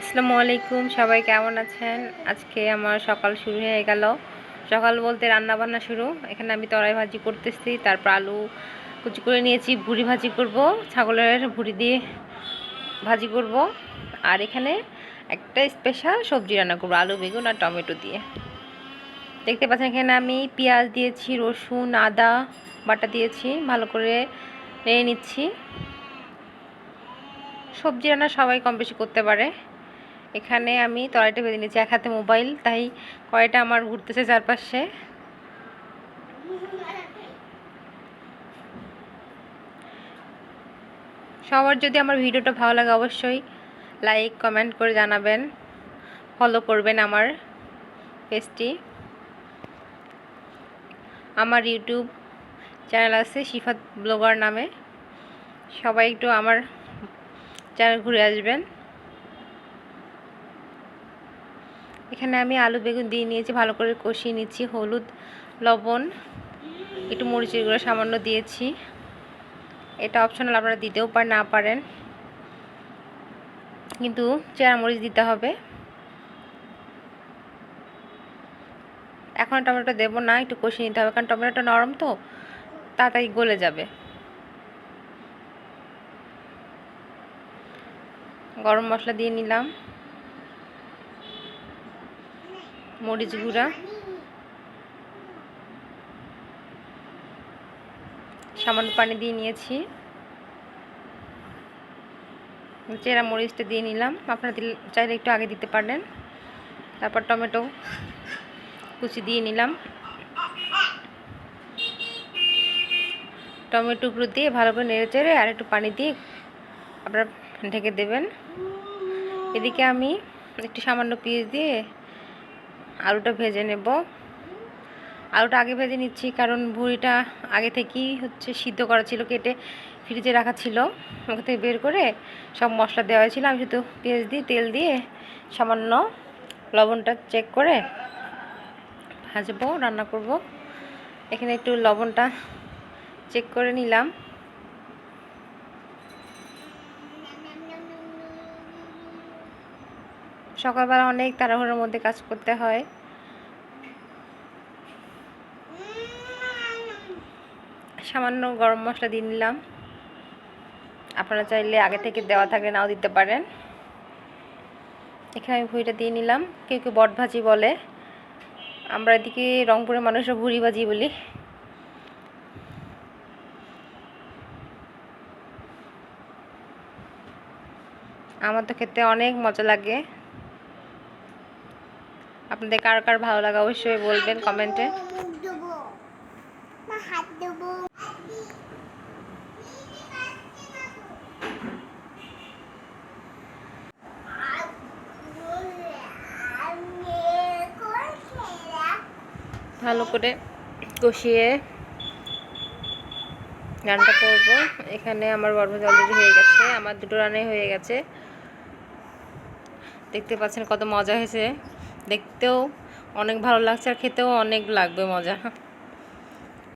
আসসালামু আলাইকুম, সবাই কেমন আছেন? আজকে আমার সকাল শুরু হয়ে গেল। সকাল বলতে রান্না বান্না শুরু। এখানে আমি তরাই ভাজি করতেছি, তারপর আলু কুচি করে নিয়েছি, ভুড়ি ভাজি করব, ছাগলের ভুড়ি দিয়ে ভাজি করব। আর এখানে একটা স্পেশাল সবজি রান্না করব, আলু, বেগুন আর টমেটো দিয়ে। দেখতে পাচ্ছেন এখানে আমি পেঁয়াজ দিয়েছি, রসুন, আদা বাটা দিয়েছি, ভালো করে নেড়ে নিচ্ছি। সবজি রান্না সবাই কম বেশি করতে পারে। এখানে আমি তলাইটা বেঁধে নিয়েছি, এক হাতে মোবাইল, তাই কড়াইটা আমার ঘুরতেছে চারপাশে। সবার যদি আমার ভিডিওটা ভালো লাগে অবশ্যই লাইক কমেন্ট করে জানাবেন। ফলো করবেন আমার পেজটি। আমার ইউটিউব চ্যানেল আছে শিফাত ব্লগার নামে। সবাই একটু আমার চ্যানেল ঘুরে আসবেন। এখানে আমি আলু বেগুন দিয়ে নিয়েছি, ভালো করে কষিয়ে নিচ্ছি, হলুদ, লবণ, একটু মরিচের গুঁড়ো সামান্য দিয়েছি। এটা অপশনাল আপনারা দিতেও পারেন না পারেন। কিন্তু চেরা মরিচ দিতে হবে। এখন টমেটো দেবো না, একটু কষিয়ে নিতে হবে, কারণ টমেটোটা নরম তো, তাড়াতাড়ি গলে যাবে। গরম মশলা দিয়ে নিলাম। মরিচ গুঁড়া। সামান্য পানি দিয়ে নিয়েছি। চেরা মরিচটা দিয়ে নিলাম। আপনারা চাইলে একটু আগে দিতে পারেন তারপর টমেটো কুচি দিয়ে নিলাম। টমেটো টমেটোগুলো দিয়ে ভালো করে নেড়ে চেড়ে আর একটু পানি দিয়ে আপনারা ঢেকে দেবেন। এদিকে আমি একটু সামান্য পিস দিয়ে আলুটা ভেজে নেব। আলুটা আগে ভেজে নিচ্ছি কারণ ভুড়িটা আগে থেকেই হচ্ছে সিদ্ধ করা ছিল, কেটে ফ্রিজে রাখা ছিল। ওখান থেকে বের করে সব মশলা দেওয়া হয়েছিল। আমি শুধু পেঁয়াজ দিয়ে, তেল দিয়ে সামান্য লবণটা চেক করে ভাজবো, রান্না করব। এখানে একটু লবণটা চেক করে নিলাম। সকালবেলা অনেক তাড়াহুড়োর মধ্যে কাজ করতে হয়। সামান্য গরম মশলা দিয়ে নিলাম। আপনারা চাইলে আগে থেকে দেওয়া থাকলে নাও দিতে পারেন। এখানে আমি ভুঁড়িটা দিয়ে নিলাম। কেউ কেউ বট ভাজি বলে। আমরা এদিকে রংপুরের মানুষরা ভুড়ি ভাজি বলি। আমার তো খেতে অনেক মজা লাগে। আপনাদের কার কার ভালো লাগে অবশ্যই বলবেন কমেন্টে। ভালো করে কষিয়ে রান্নাটা করব। এখানে আমার বরভাজ অলরেডি হয়ে গেছে, আমার দুটো রান্নাই হয়ে গেছে। দেখতে পাচ্ছেন কত মজা হয়েছে। দেখতেও অনেক ভালো লাগছে আর খেতেও অনেক লাগবে মজা।